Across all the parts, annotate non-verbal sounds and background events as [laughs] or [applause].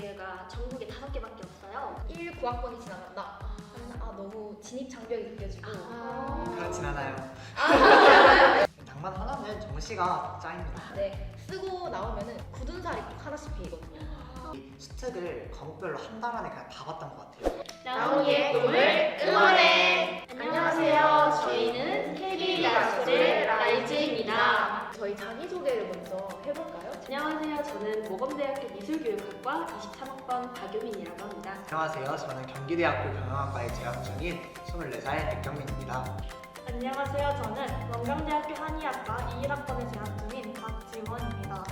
대학교가 전국에 다섯 개밖에 없어요. 1 9학번이 지나간다. 하면 아 너무 진입 장벽이 느껴지고 그렇진 않아요. 낭만 [laughs] 하나는 정시가 짱입니다. 네 쓰고 나오면은 굳은 살이 꼭 하나씩 베이거든요. 이 수특을 과목별로 한 달 안에 그냥 다 봤던 것 같아요. 라온이의 꿈을 응원해! 안녕하세요. 저희는 KB 야스의 라이즈입니다. 저희 자기 소개를 먼저 해볼까요? 안녕하세요. 저는 모범대학교 미술교육학과 23학번 박유민이라고 합니다. 안녕하세요. 저는 경기대학교 경영학과에 재학 중인 24살 백경민입니다. 안녕하세요. 저는 원광대학교 한의학과 21학번에 재학 중인 박지원입니다.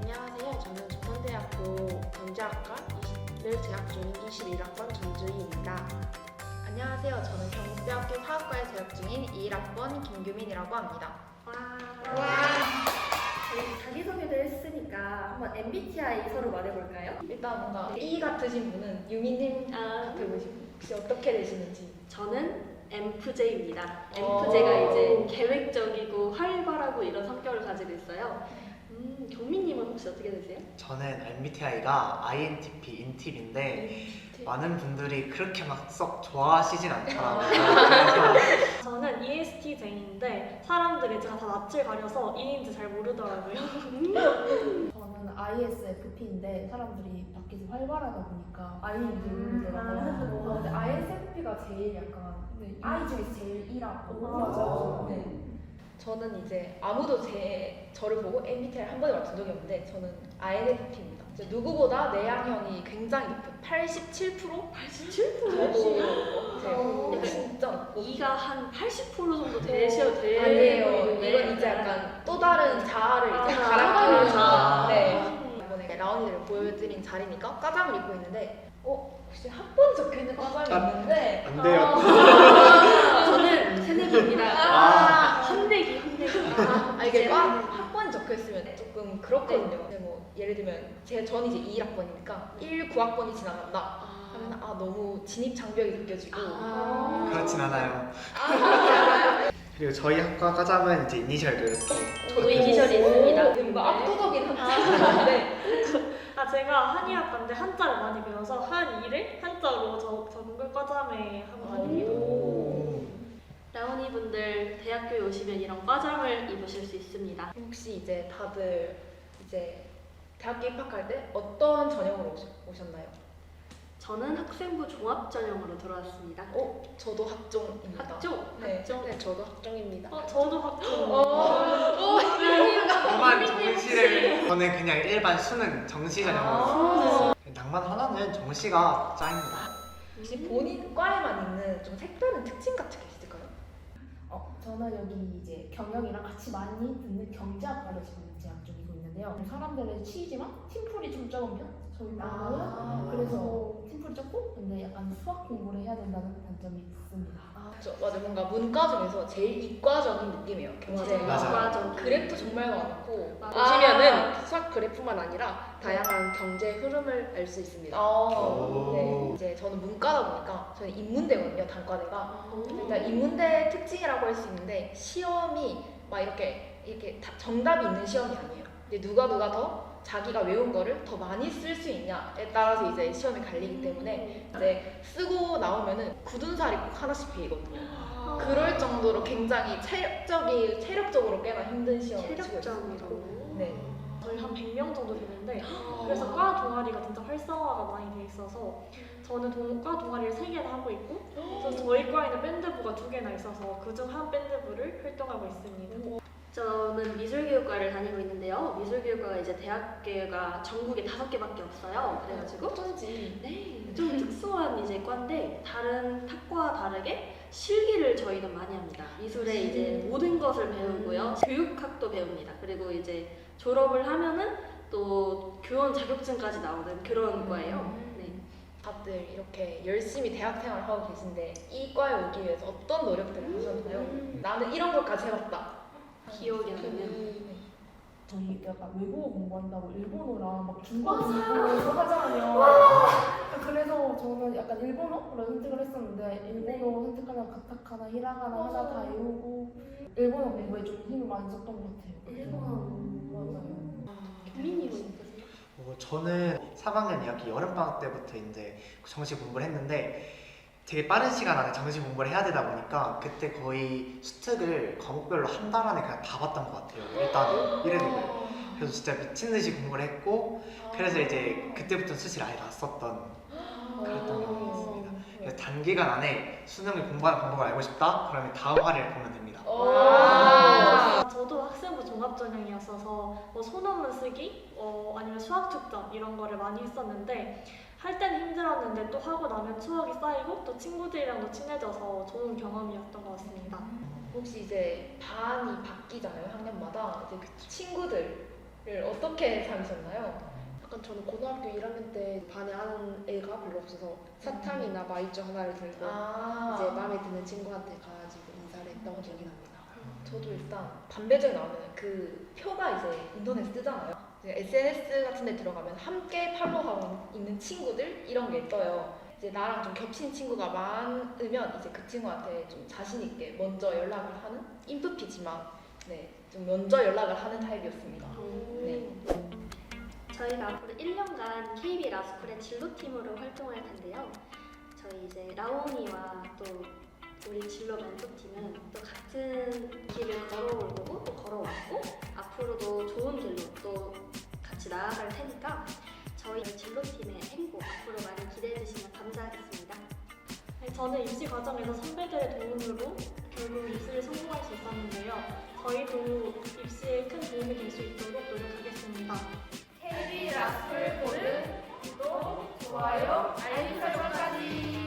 안녕하세요. 저는 조선대학교 경제학과 20를 재학 중인 21학번 전주희입니다. 안녕하세요. 저는 경북대학교 사학과에 재학 중인 21학번 김규민이라고 합니다. 저희 자기소개를 했으니까 한번 MBTI 서로 말해볼까요? 일단 뭔가 E 같으신 분은 유민님 아, 같아 보시고 혹시 어떻게 되시는지 저는 MFJ입니다. 어. MFJ가 이제 계획적이고 활발하고 이런 성격을 가지고 있어요. 음, 경민님은 혹시 어떻게 되세요? 저는 MBTI가 INTP, 인팁인데 많은 분들이 그렇게 막 썩 좋아하시진 않더라고요. 그래서 [laughs] 저는 ESTJ인데 사람들이 제가 다 낯을 가려서 E인지 잘 모르더라고요. 저는 ISFP인데 사람들이 밖에서 활발하다 보니까 I인지 모르더라고요. 근데 ISFP가 제일 약간 I 중에서 제일 E라고. 맞아요. 네. 저는 이제 아무도 제 저를 보고 MBTI를 한 번에 맞춘 적이 없는데 저는 INFP입니다. 누구보다 내향형이 굉장히 높은 87%? 87%? 저도 약간 진짜 높고 E가 한 80% 정도 되셔 돼. 어. 아니에요. 보이는데. 이건 이제 약간 또 다른 자아를 이제 아, 갈아끼는 아. 자아. 네. 이번에 라온이를 보여드린 자리니까 과잠을 입고 있는데 어 혹시 학번 적혀있는 과잠이 아. 있는데 안 돼요. [laughs] 저는 새내기입니다. 아. 아 이게 과 학번이 적혀 있으면 조금 그렇거든요. 근데 뭐 예를 들면 제 저는 이제 21학번이니까 1 9학번이 지나간다 하면 아 너무 진입 장벽이 느껴지고 아. 그렇진 않아요. 그리고 저희 학과 과잠은 이제 이니셜도 이렇게 저도 이니셜이 있습니다. 뭔가 압도적인 한자인데 [laughs] 아 제가 한의학과인데 한자를 많이 배워서 한의를 한자로 저 전국 과잠에 하고 다닙니다. 오. 라온이 분들 대학교에 오시면 이런 과잠을 입으실 수 있습니다. 혹시 이제 다들 이제 대학교 입학할 때 어떤 전형으로 오셨- 오셨나요? 저는 학생부 종합 전형으로 들어왔습니다. 어 저도 학종입니다. 학종, 네. 학종. 네, 저도 학종입니다. 어, 저도 학종. 어, 저만 정시를 저는 그냥 일반 수능 정시 전형으로 낭만 하나는 정시가 짱입니다. 혹시 본인 과에만 있는 좀 색다른 특징 같은 게? 어, 저는 여기 이제 경영이랑 같이 많이 듣는 경제학과를 지금 재학 중이고 있는데요. 사람들은 치이지만 팀플이 좀 적은 편? 저희 과는 아. 그래서 팀플이 적고 근데 약간 수학 공부를 해야 된다는 단점이 있습니다. 아, 저 맞아 뭔가 문과 중에서 제일 이과적인 느낌이에요. 경제가 맞아요. 맞아. 그래프도 정말 많고 맞아. 보시면은 수학 그래프만 아니라 다양한 경제 흐름을 알 수 있습니다. 어, 오. 네. 이제 저는 문과다 보니까 저는 인문대거든요, 단과대가. 일단 인문대 특징이라고 할 수 있는데 시험이 막 이렇게 이렇게 다 정답이 있는 시험이 아니에요. 근데 누가 누가 더 자기가 외운 거를 더 많이 쓸 수 있냐에 따라서 이제 시험이 갈리기 때문에 이제 쓰고 나오면은 굳은 살이 꼭 하나씩 베이거든요. 그럴 정도로 굉장히 체력적이 체력적으로 꽤나 힘든 시험을. 체력점이라고. 네. 저희 한 100명 정도 되는데 그래서 과 동아리가 진짜 활성화가 많이 돼 있어서 저는 동, 과 동아리를 3개나 하고 있고 그래서 저희 과에는 밴드부가 2개나 있어서 그중 한 밴드부를 활동하고 있습니다. 저는 미술교육과를 다니고 있는데요. 미술교육과가 이제 대학교가 전국에 다섯 개밖에 없어요. 그래가지고 어쩐지. 네, 좀 특수한 이제 과인데 다른 학과와 다르게 실기를 저희는 많이 합니다. 미술에 이제 모든 것을 배우고요. 교육학도 배웁니다. 그리고 이제 졸업을 하면은 또 교원 자격증까지 나오는 그런 과예요. 네. 다들 이렇게 열심히 대학 생활을 하고 계신데 이 과에 오기 위해서 어떤 노력들을 하셨나요? 나는 이런 것까지 해봤다. 기억이 나면 저희 약간 외국어 공부한다고 일본어랑 막 중국어 공부 하잖아요. 그래서 저는 약간 일본어를 선택을 했었는데 일본어 선택하면 가타카나, 히라가나 하나 다 외우고 일본어 공부에 좀 힘을 많이 썼던 것 같아요. 일본어 맞아요. 어떠세요? 어, 저는 3학년 2학기 여름방학 때부터 이제 정시 공부를 했는데 되게 빠른 시간 안에 정시 공부를 해야 되다 보니까 그때 거의 수특을 과목별로 한 달 안에 그냥 다 봤던 것 같아요. 일단 이래도 그래서 진짜 미친 듯이 공부를 했고 그래서 이제 그때부터 수시를 아예 놨었던 그랬던 것 같습니다. 그래서 단기간 안에 수능을 공부하는 방법을 알고 싶다? 그러면 다음 화를 보면 됩니다. 와. 저도 학생부 종합전형이었어서 뭐 소논문 쓰기, 어, 아니면 수학 축전 이런 거를 많이 했었는데 할 때는 힘들었는데 또 하고 나면 추억이 쌓이고 또 친구들이랑도 친해져서 좋은 경험이었던 것 같습니다. 혹시 이제 반이 바뀌잖아요 학년마다 이제 그 친구들을 어떻게 사귀셨나요? 약간 저는 고등학교 1학년 때 반에 아는 애가 별로 없어서 사탕이나 마이쮸 하나를 들고 아 이제 마음에 드는 친구한테 가가지고 인사를 했던 기억이 납니다. 저도 일단 반배정이 나오면 그 표가 이제 인터넷 뜨잖아요. SNS 같은 데 들어가면 함께 팔로우하고 있는 친구들 이런 게 떠요. 이제 나랑 좀 겹친 친구가 많으면 이제 그 친구한테 좀 자신 있게 먼저 연락을 하는 인프피지만 네, 좀 먼저 연락을 하는 타입이었습니다. 네. 저희가 앞으로 1년간 KB 라스쿨의 진로팀으로 활동할 텐데요. 저희 이제 라온이와 또 우리 진로 멘토팀은 또 같은 길을 걸어올 거고 또 걸어왔고 저는 입시 과정에서 선배들의 도움으로 결국 입시를 성공할 수 있었는데요. 저희도 입시에 큰 도움이 될 수 있도록 노력하겠습니다. KB 라스쿨 보는 구독, 좋아요, 알림 설정까지.